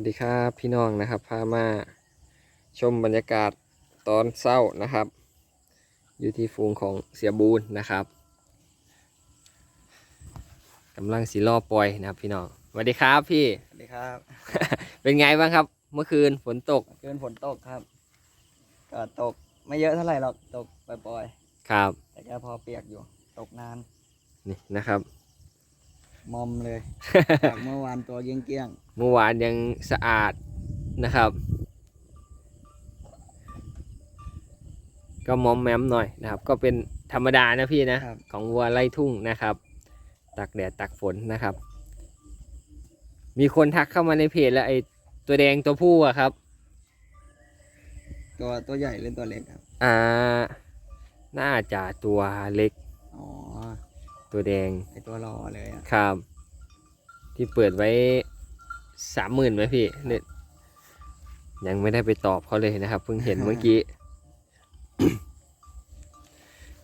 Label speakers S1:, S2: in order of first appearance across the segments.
S1: วัสดีครับ พี่น้องนะครับพามาชมบรรยากาศตอนเศร้านะครับ อยู่ที่ฟูงของเสียบูนนะครับกำลังสีล่อปล่อยนะครับ พี่น้องสวัสดีครับพี่
S2: สวัสดีครับ
S1: เป็นไงบ้างครับ เมื่อคืนฝนตก
S2: เกินฝนตกครับก็ตกไม่เยอะเท่าไหร่หรอกตกปล่อย
S1: ครับ
S2: ๆแต่ก็พอเปียกอยู่ ตกนาน
S1: นี่นะครับ
S2: มอมเลยจากเมื่อวานตัวเกี้ยง
S1: เมื่อวานยังสะอาดนะครับ ก็มอมแมมหน่อยนะครับ ก็เป็นธรรมดานะพี่นะ
S2: ๆครับ
S1: ของวัวไล่ทุ่งนะครับ ตักแดดตักฝนนะครับ มีคนทักเข้ามาในเพจแล้วไอ้ตัวแดงตัวผู้อะครับ
S2: ตัวตัวใหญ่หรือตัวเล็กครับ
S1: อ่าน่าจะตัวเล็ก
S2: อ๋อ
S1: ตัวแดง
S2: ไอตัวรอเลยอะ
S1: ครับ ที่เปิดไว้ สามหมื่นไหมพี่เนี่ยยังไม่ได้ไปตอบเขาเลยนะครับ เพิ่งเห็นเมื่อกี้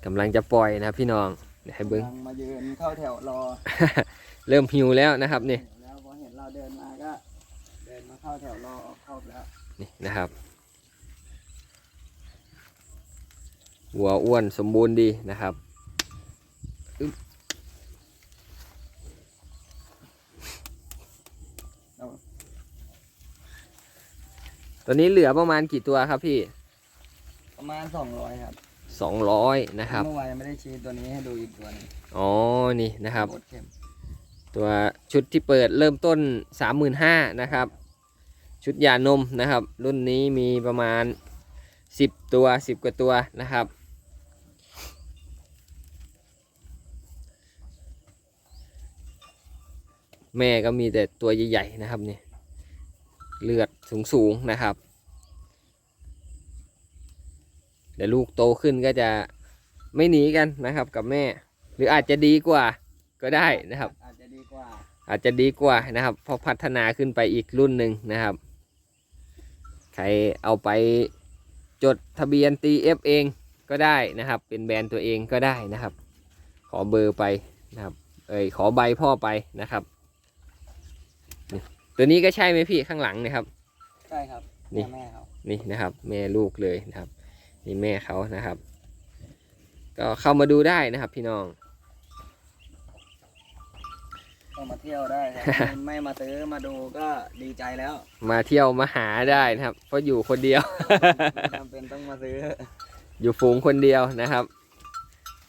S1: กำลังจะปล่อยนะครับพี่น้องเดี๋ยวให้เบิ้ง
S2: กำลังมายืนเข้าแถวรอ
S1: เริ่มหิวแล้วนะครับนี่
S2: แล้วพอเห็นเราเดินมาก็เดินมาเข้าแถวรอออกเข้าแล้ว
S1: นี่นะครับหัวอ้วนสมบูรณ์ดีนะครับอึ๊บ ตอนนี้เหลือประมาณกี่ตัวครับพี่
S2: ประมาณสองร้อยครับ
S1: สองร้อยนะครับ
S2: เมื่อวานยังไม่ได้ชี้ตัวนี้ให้ดูอีกตัวหนึง
S1: อ๋อนี่นะครับ
S2: โคตเข้ม
S1: ตัวชุดที่เปิดเริ่มต้น35,000นะครับ ชุดยานมนะครับ รุ่นนี้มีประมาณ10ตัว10กว่าตัวนะครับแม่ก็มีแต่ตัวใหญ่ๆนะครับเนี่ย เลือดสูงๆนะครับ เดี๋ยวลูกโตขึ้นก็จะไม่หนีกันนะครับกับแม่ หรืออาจจะดีกว่าก็ได้นะครับ
S2: อาจจะดีกว่า
S1: อาจจะดีกว่านะครับเพราะพัฒนาขึ้นไปอีกรุ่นหนึ่งนะครับ ใครเอาไปจดทะเบียน TF เอฟเองก็ได้นะครับ เป็นแบรนด์ตัวเองก็ได้นะครับ ขอเบอร์ไปนะครับ เอ้ยขอใบพ่อไปนะครับ ตัวนี้ก็ใช่ไหมพี่ข้างหลังเนะครับ
S2: ใช่ครับ
S1: นี่
S2: แม่เขา
S1: นี่นะครับ แม่ลูกเลยนะครับ นี่แม่เขานะครับ ก็เข้ามาดูได้นะครับ พี่น้อง
S2: ต้องมาเที่ยวได้ครับไม่ไม่มาซื้อมาดูก็ดีใจแล้ว
S1: มาเที่ยวมาหาได้นะครับ เพราะอยู่คนเดียว
S2: ไม่จำเป็นต้องมาซื้อ
S1: อยู่ฝูงคนเดียวนะครับ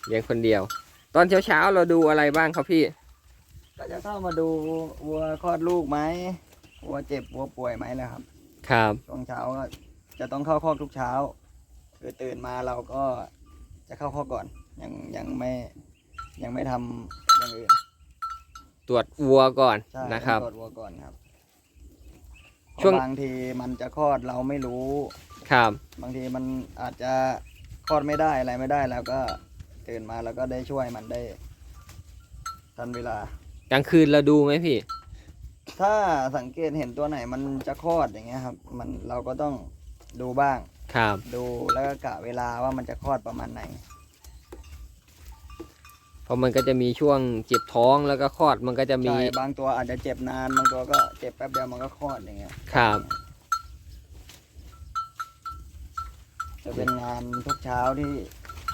S1: เลี้ยงคนเดียว ตอนเช้าเช้าๆเราดูอะไรบ้างครับพี่
S2: ก็จะเข้ามาดูวัวคลอดลูกไหมวัวเจ็บวัวป่วยไหมแหละครับ
S1: ครับ
S2: ช่วงเช้าก็จะต้องเข้าคอกทุกเช้า คือตื่นมาเราก็จะเข้าคอกก่อน ยังยังไม่ยังไม่ทำอย่างอื่น
S1: ตรวจวัวก่อน
S2: ใช่
S1: นะครับ
S2: ต้องตรวจวัวก่อนครับ
S1: ช่
S2: ช่
S1: ว
S2: ว
S1: ง
S2: งบางทีมันจะคลอดเราไม่รู้
S1: ครับ
S2: บางทีมันอาจจะคลอดไม่ได้อะไรไม่ได้แล้วก็ตื่นมาแล้วก็ได้ช่วยมันได้ทันเวลา
S1: กลางคืนเราดูไหมพี่
S2: ถ้าสังเกตเห็นตัวไหนมันจะคลอดอย่างเงี้ยครับ มันเราก็ต้องดูบ้าง
S1: ครับ
S2: ดูแล้วก็กะเวลาว่ามันจะคลอดประมาณไหน
S1: เพราะมันก็จะมีช่วงเจ็บท้องแล้วก็คลอดมันก็จะมี
S2: ใช่บางตัวอาจจะเจ็บนาน บางตัวก็เจ็บแป๊บเดียวมันก็คลอดอย่างเงี้ย
S1: ครับ
S2: จะเป็นงานทุกเช้าที่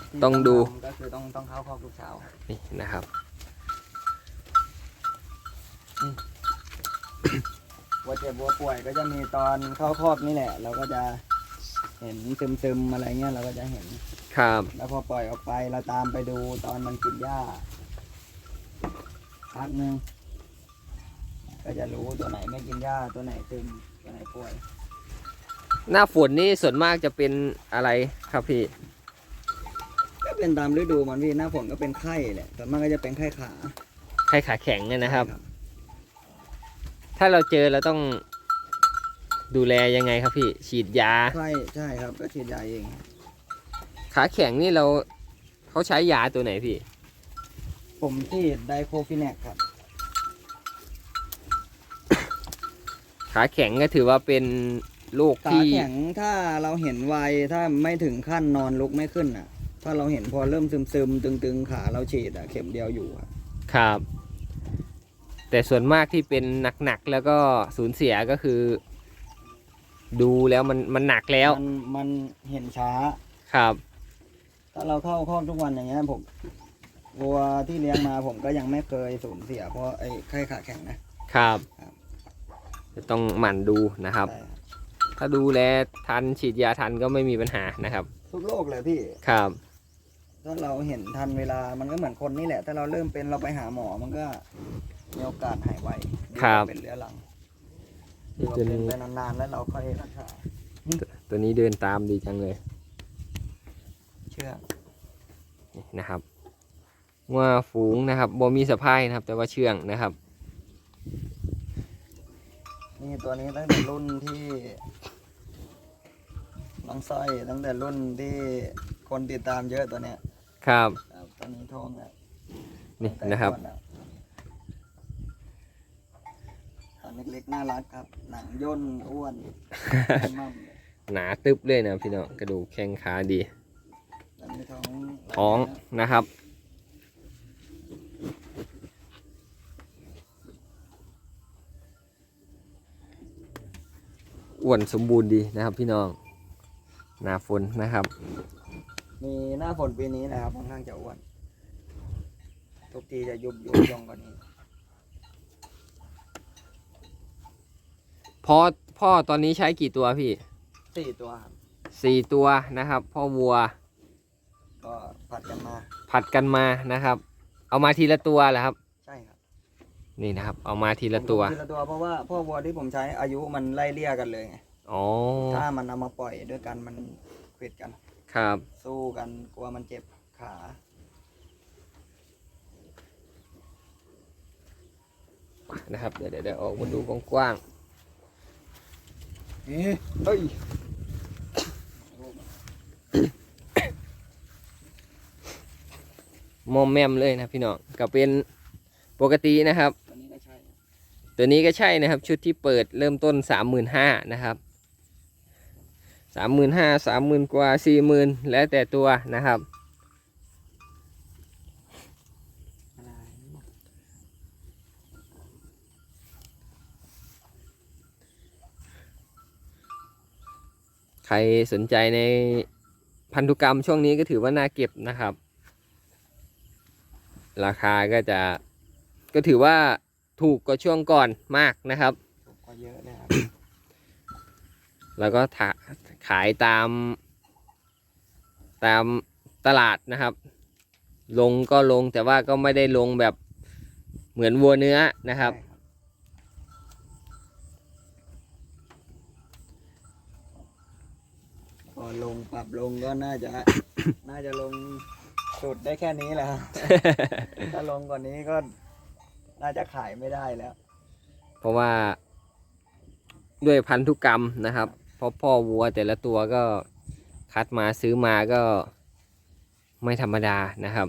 S2: ที่
S1: ต้องดู
S2: ทำก็คือต้องต้องเข้าคอกทุกเช้า
S1: นี่นะครับ
S2: วัวเจ็บวัวป่วยก็จะมีตอนเข้าคอกนี่แหละ เราก็จะเห็นซึมๆอะไรเงี้ยเราก็จะเห็น
S1: ครับ
S2: แล้วพอปล่อยออกไปเราตามไปดูตอนมันกินหญ้าพักหนึ่งก็จะรู้ตัวไหนไม่กินหญ้าตัวไหนซึมตัวไหนป่วย
S1: หน้าฝนนี่ส่วนมากจะเป็นอะไรครับพี่
S2: ก็เป็นตามฤดูมันพี่หน้าฝนก็เป็นไข้แหละแต่มันก็จะเป็นไข้ขา
S1: ไข้ขาแข็งเนี่ยนะครับ ถ้าเราเจอเราต้องดูแลยังไงครับพี่ ฉีดยา
S2: ไข้ใช่ครับ ก็ฉีดยาเอง
S1: ขาแข็งนี่เราเขาใช้ยาตัวไหนพี่
S2: ผมฉีดไดโคฟิแนกครับ
S1: ขาแข็งก็ถือว่าเป็นโรค
S2: ขา
S1: ที่
S2: แข็งถ้าเราเห็นไวถ้าไม่ถึงขั้นนอนลุกไม่ขึ้นอะ ถ้าเราเห็นพอเริ่มซึมๆตึงๆขาเราฉีดอะเข็มเดียวอยู่ครับ
S1: ครับ แต่ส่วนมากที่เป็นหนักๆแล้วก็สูญเสียก็คือ ดูแล้วมันมันหนักแล้ว
S2: มันมันเห็นช้า
S1: ครับ
S2: ถ้าเราเข้าคอกทุกวันอย่างเงี้ยผมวัวที่เลี้ยงมาผมก็ยังไม่เคยสูญเสีย เพราะไอ้ไข้ขาแข็งนะครับครับ
S1: จะต้องหมั่นดูนะครับ
S2: ใช่ครับ
S1: ถ้าดูแลทันฉีดยาทันก็ไม่มีปัญหานะครับ
S2: ทุกโรคเลยพี่
S1: ครับ
S2: ถ้าเราเห็นทันเวลามันก็เหมือนคนนี่แหละ ถ้าเราเริ่มเป็นเราไปหาหมอมันก็ มีโอกาสหายไวดีกว่าเป็นเรื้อรังดีกว่าเป็นไปนานๆแล้วเราค่อยรักษา
S1: ตัวนี้เดินตามดีจังเลย
S2: เชื่อง
S1: นี่นะครับว่าฝูงนะครับบ่มีสะพายนะครับ แต่ว่าเชื่องนะครับ
S2: นี่ตัวนี้ตั้งแต่รุ่นที่น้องสร้อยตั้งแต่รุ่นที่คนติดตามเยอะตัวเนี้ย
S1: ครับ
S2: ครับตอนนี้ท้องแล้ว
S1: นี่นะครับ
S2: ตั้งแต่ก่อแล้วตอน เล็กๆน่ารักครับ หนังย่นอ้วนมั่ม
S1: หนาตึบเลยนะพี่น้องกระดูกแข้งขาดี
S2: ตอนนี้ท้อง
S1: ท้องนะครับ อ้วนสมบูรณ์ดีนะครับพี่น้องหนาฝนนะครับ
S2: มีหน้าฝนปีนี้นะครับค่อนข้างจะอ้วน ทุกทีจะยุบยุบลงกว่านี้
S1: พ่อพ่อตอนนี้ใช้กี่ตัวพี่
S2: สี่ตัวครับ
S1: สี่ตัวนะครับ พ่อวัว
S2: ก็ผัดกันมา
S1: ผัดกันมานะครับ เอามาทีละตัวแหละครับ
S2: ใช่ครับ
S1: นี่นะครับ เอามาทีละตัว
S2: ผมดูทีละตัวเพราะว่าพ่อวัวที่ผมใช้อายุมันไล่เลี่ยกันเลยไง
S1: อ๋อ
S2: ถ้ามันเอามาปล่อยด้วยกันมันควิดกัน
S1: ครับ
S2: สู้กันกลัวมันเจ็บขา
S1: นะครับเดี๋ยวเดี๋ยวเดี๋ยวออกมาดูกว้าง
S2: เฮ้ยเฮ้ย
S1: มอมแมมเลยนะพี่น้องก็เป็นปกตินะครับ
S2: ตัวนี้ก็ใช่ครับ
S1: ตัวนี้ก็ใช่นะครับ ชุดที่เปิดเริ่มต้นสามหมื่นห้านะครับสามหมื่นห้าสามหมื่นกว่าสี่หมื่นแล้วแต่ตัวนะครับ
S2: อะไร
S1: ใค รสนใจในพันธุกรรมช่วงนี้ก็ถือว่าน่าเก็บนะครับ ราคาก็จะก็ถือว่าถูกกว่าช่วงก่อนมากนะครับ
S2: ถูกกว่าเยอะเลยครับ
S1: แล้วก็ถาขายตาม ตามตลาดนะครับ ลงก็ลงแต่ว่าก็ไม่ได้ลงแบบเหมือนวัวเนื้อนะครับ
S2: ใช่พ อลงปรับลงก็น่าจะ น่าจะลงสุดได้แค่นี้แหละครับ ถ้าลงกว่านี้ก็น่าจะขายไม่ได้แล้ว
S1: เพราะว่า ด้วยพันธุกรรมนะครับ เพราะพ่อวัวแต่ละตัวก็คัดมาซื้อมาก็ไม่ธรรมดานะครับ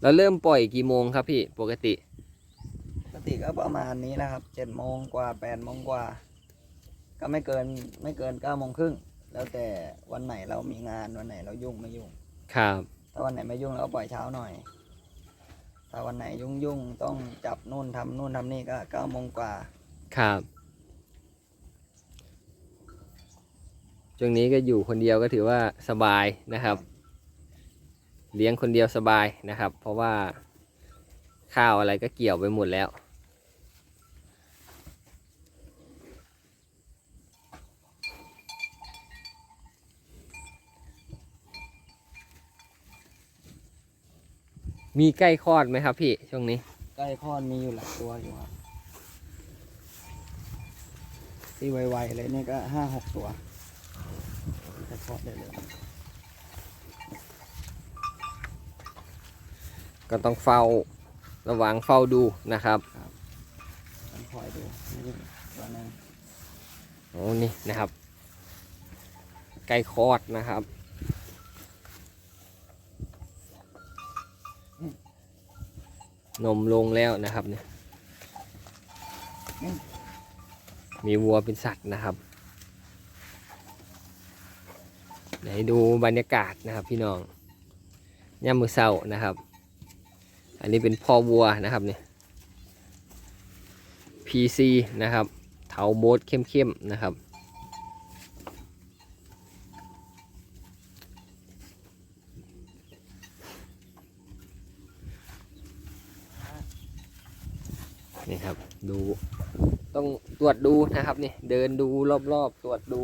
S1: เราเริ่มปล่อยกี่โมงครับพี่ปกติ
S2: ปกติก็ประมาณนี้นะครับเจ็ดโมงกว่าแปดโมงกว่า ก็ไม่เกินไม่เกินเก้าโมงครึ่งแล้วแต่วันไหนเรามีงานวันไหนเรายุ่งไม่ยุ่ง
S1: ครับ
S2: ถ้าวันไหนไม่ยุ่งเราปล่อยเช้าหน่อย ถ้าวันไหนยุ่งยุ่งๆต้องจับนู่นทำนู่นทำนี่ก็เก้าโมงกว่า
S1: ครับ ช่วงนี้ก็อยู่คนเดียวก็ถือว่าสบายนะครับ เลี้ยงคนเดียวสบายนะครับ เพราะว่าข้าวอะไรก็เกี่ยวไปหมดแล้ว มีใกล้คลอดไหมครับพี่ช่วงนี้
S2: ใกล้คลอดมีอยู่หลายตัวอยู่ครับที่ไวๆเลยเนี่ยก็ห้าหกตัวจะคลอดได้เลย
S1: ก็ต้องเฝ้าระวังเฝ้าดูนะครับ
S2: ต้องคอยดูนี่ตัวหนึง
S1: โอ้นี่นะครับใกล้คลอดนะครับ นมลงแล้วนะครับเนี่ยมีวัวเป็นสัตว์นะครับไหนดูบรรยากาศนะครับพี่น้องย่ามมือเศร้านะครับ อันนี้เป็นพ่อวัวนะครับเนี่ย PC นะครับเถาโบสเข้มๆนะครับ นี่ครับ ดู ต้องตรวจดูนะครับนี่เดินดูรอบๆตรวจดู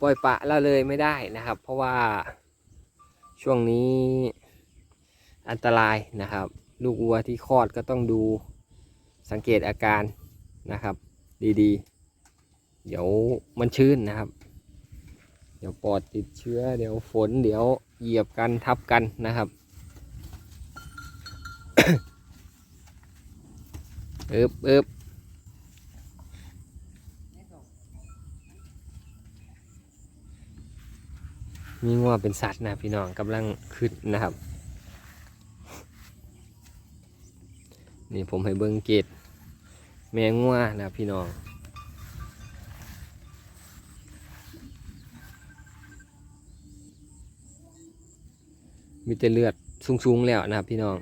S1: ปล่อยปะละเลยไม่ได้นะครับ เพราะว่าช่วงนี้อันตรายนะครับ ลูกวัวที่คลอดก็ต้องดูสังเกตอาการนะครับ ดีๆ เดี๋ยวมันชื้นนะครับ เดี๋ยวปอดติดเชื้อ เดี๋ยวฝนเดี๋ยวเหยียบกันทับกันนะครับ เอิบเอิบมีงัวเป็นสัตว์นะพี่น้องกำลังขึ้นนะครับ นี่ผมให้เบิ้งเกตแม่งัวนะพี่น้องมีแต่เลือดสูงๆแล้วนะครับพี่น้อง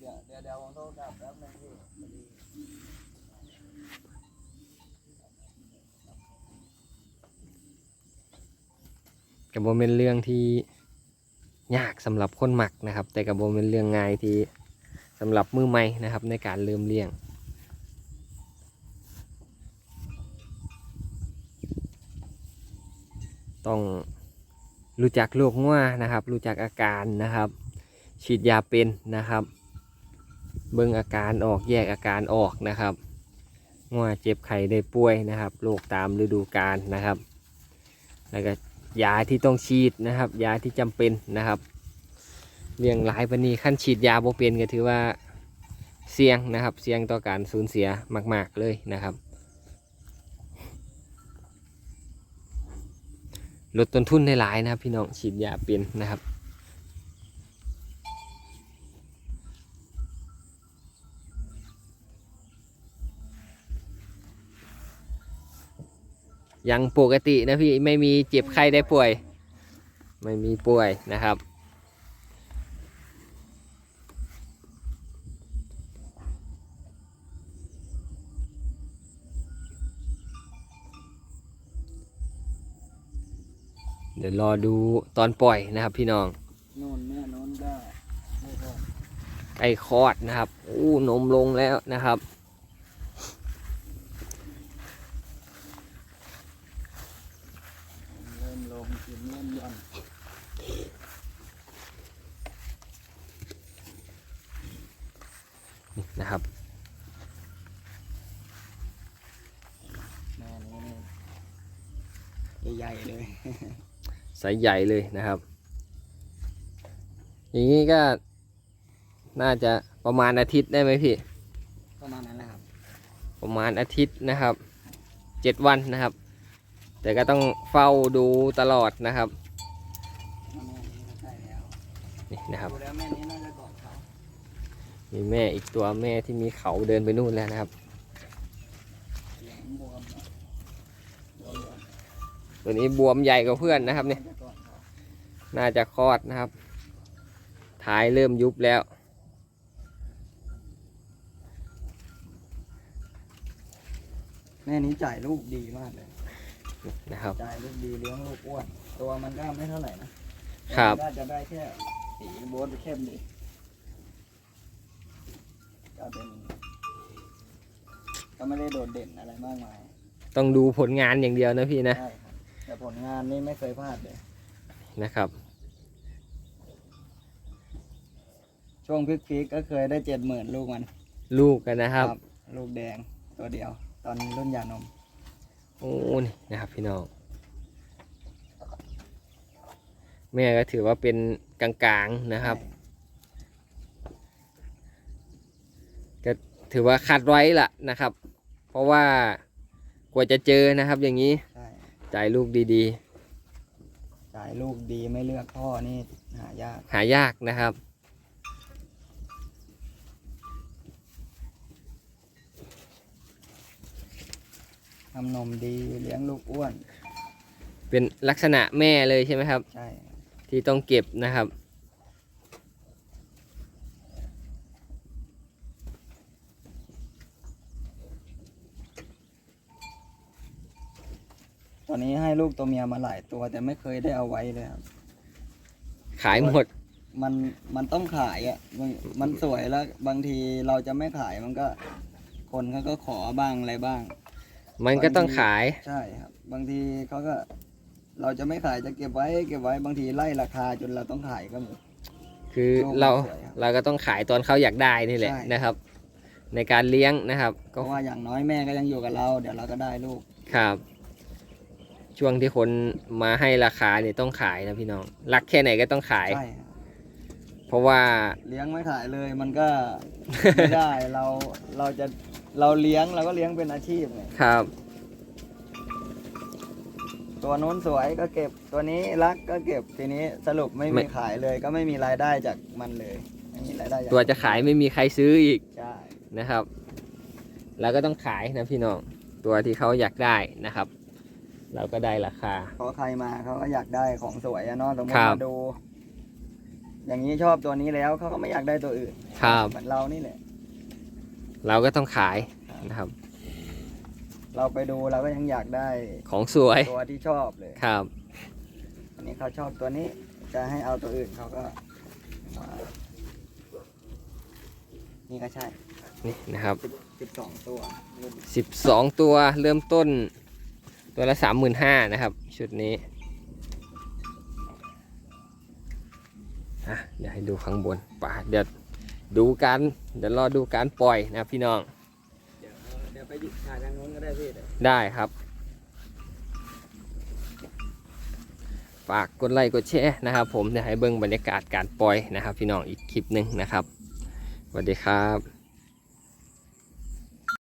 S2: เดี๋ยวเดี๋ยวเดี๋ยวผมโทรกลับแป๊บนึงพี่พอดี
S1: กับโบเป็นเรื่องที่ยากสำหรับคนหมักนะครับ แต่กับโบเป็นเรื่องง่ายที่สำหรับมือใหม่นะครับ ในการเริ่มเลี้ยงต้องรู้จักโรคง่วนะครับ รู้จักอาการนะครับ ฉีดยาเป็นนะครับ เบิ่งอาการออกแยกอาการออกนะครับง่วเจ็บไข้ได้ป่วยนะครับโรคตามฤดูกาลนะครับ แล้วก็ ยาที่ต้องฉีดนะครับ ยาที่จำเป็นนะครับเรียงหลายปนีขั้นฉีดยาบ่เป็นก็ถือว่าเสี่ยงนะครับ เสี่ยงต่อการสูญเสียมาก ๆเลยนะครับลดต้นทุนได้หลายนะครับ พี่น้องฉีดยาเป็นนะครับ ยังปกตินะพี่ไม่มีเจ็บไข้ได้ป่วย ไม่มีป่วยนะครับเดี๋ยวรอดูตอนปล่อยนะครับพี่น้อง
S2: นู่นแม่นู้นก็ไม่ก็
S1: ไก่คลอดนะครับอู้นมลงแล้วนะครับ
S2: เริ่มลงกินเริ่มหย่อน
S1: นี่นะครับ
S2: แม่นี้นี่ใหญ่ๆเลย
S1: ไซส์ใหญ่เลยนะครับ อย่างนี้ก็น่าจะประมาณอาทิตย์ได้ไหมพี่
S2: ประมาณนั้นแหละครับ
S1: ประมาณอาทิตย์นะครับเจ็ดวันนะครับ แต่ก็ต้องเฝ้าดูตลอดนะครับ
S2: แม่นี้ก็ใช่แล้ว
S1: นี่นะครับ
S2: ดูแล้วแม่นี้น่าจะกอดเขา
S1: มีแม่อีกตัวแม่ที่มีเขาเดินไปนู่นแล้วนะครับ
S2: เสียงบวมอะบวมอะ
S1: ตัวนี้บวมใหญ่กว่าเพื่อนนะครับเนี่ยา
S2: จะกอดเขา
S1: น่าจะคลอดนะครับ ท้ายเริ่มยุบแล้ว
S2: แม่นี้จ่ายลูกดีมากเลย
S1: นะครับ
S2: จ่ายลูกดีเลี้ยงลูกอ้วน ตัวมันก็ไม่เท่าไหร่นะครับมันก็จะได้แค่สีโบสเข้มดี ก็เป็นก็ไม่ได้โดดเด่นอะไรมากมาย
S1: ต้องดูผลงานอย่างเดียวนะพี่นะ
S2: ใช่ครับแต่ผลงานนี่ไม่เคยพลาดเลย
S1: นะครับ
S2: ช่วงพีคๆก็เคยได้เจ็ดหมื่นลูกมัน
S1: ลูกกันนะครับ
S2: ลูกแดงตัวเดียว ตอนรุ่นยานม
S1: โอ้นี่นะครับ พี่น้อง แม่ก็ถือว่าเป็นกลางๆนะครับก็ ถือว่าคัดไว้ละนะครับ เพราะว่ากว่าจะเจอนะครับ อย่างนี้
S2: ใช่
S1: จ่ายลูกดี
S2: จ่ายลูกดีไม่เลือกพ่อนี่หายาก
S1: ๆ หายากนะครับน
S2: ทำนมดีเลี้ยงลูกอ้วน
S1: เป็นลักษณะแม่เลยใช่ไหมครับ
S2: ใช่
S1: ที่ต้องเก็บนะครับ
S2: ตอนนี้ให้ลูกตัวเมียมาหลายตัว แต่ไม่เคยได้เอาไว้เลยครับ
S1: ขายหมด
S2: มันมันต้องขายอะมันมันสวยแล้ว บางทีเราจะไม่ขายมันก็ คนเขาก็ขอบ้างอะไรบ้าง
S1: มันก็ต้องขาย
S2: ใช่ครับ บางทีเขาก็ เราจะไม่ขายจะเก็บไว้ เก็บไว้บางทีไล่ราคาจนเราต้องขายก็มี
S1: คือ
S2: โลกมัน
S1: เรา
S2: สวยครับ
S1: เราก็ต้องขายตอนเขาอยากได้นี่แหละ
S2: ใช่
S1: นะครับ ในการเลี้ยงนะครับ
S2: เพ
S1: ก็
S2: ราะว่าอย่างน้อยแม่ก็ยังอยู่กับเรา เดี๋ยวเราก็ได้ลูก
S1: ครับ ช่วงที่คนมาให้ราคาเนี่ยต้องขายนะพี่น้อง รักแค่ไหนก็ต้องขาย
S2: ใช่ครับ
S1: เพราะว่า
S2: เลี้ยงไม่ขายเลยมันก็ ไม่ได้เราเราจะเราเลี้ยงเราก็เลี้ยงเป็นอาชีพไง
S1: ครับ
S2: ตัวนู้นสวยก็เก็บตัวนี้รักก็เก็บทีนี้สรุปไม่
S1: ไม่
S2: มีขายเลย ก็ไม่มีรายได้จากมันเลยไม่มีรายได้จาก
S1: ตัวจะขายไม่มีใครซื้ออีก
S2: ใช่
S1: นะครับเราก็ต้องขายนะพี่น้อง ตัวที่เขาอยากได้นะครับ เราก็ได้ราคา
S2: เพราะใครมาเขาก็อยากได้ของสวยอะเนาะสมม
S1: ค
S2: ติ
S1: รับ
S2: มาดู อย่างนี้ชอบตัวนี้แล้วเขาก็ไม่อยากได้ตัวอื่น
S1: ครับ
S2: เหมือนเรานี่แหละ
S1: เราก็ต้องขายนะครับ
S2: เราไปดูเราก็ยังอยากได้
S1: ของสวย
S2: ตัวที่ชอบเลย
S1: ครับ
S2: อันนี้เขาชอบตัวนี้จะให้เอาตัวอื่นเขาก็มานี่ก็ใช่
S1: นี่นะครับ
S2: สิบสิบสองตัวรุ่น
S1: สิบสองตัวเริ่มต้น ตัวละสามหมื่นห้านะครับ ชุดนี้อะเดี๋ยวให้ดูข้างบนป่าเดี๋ยวดูการเดี๋ยวรอดูการปล่อยนะพี่น้อง
S2: เดี๋ยวเดี๋ยวไปถ่ายทางนู้นก็ได้พี่เดี๋ยว
S1: ได้ครับ ฝากกดไลค์กดแชร์นะครับ ผมเดี๋ยวให้เบิ่งบรรยากาศการปล่อยนะครับ พี่น้องอีกคลิปหนึ่งนะครับสวัสดีครับ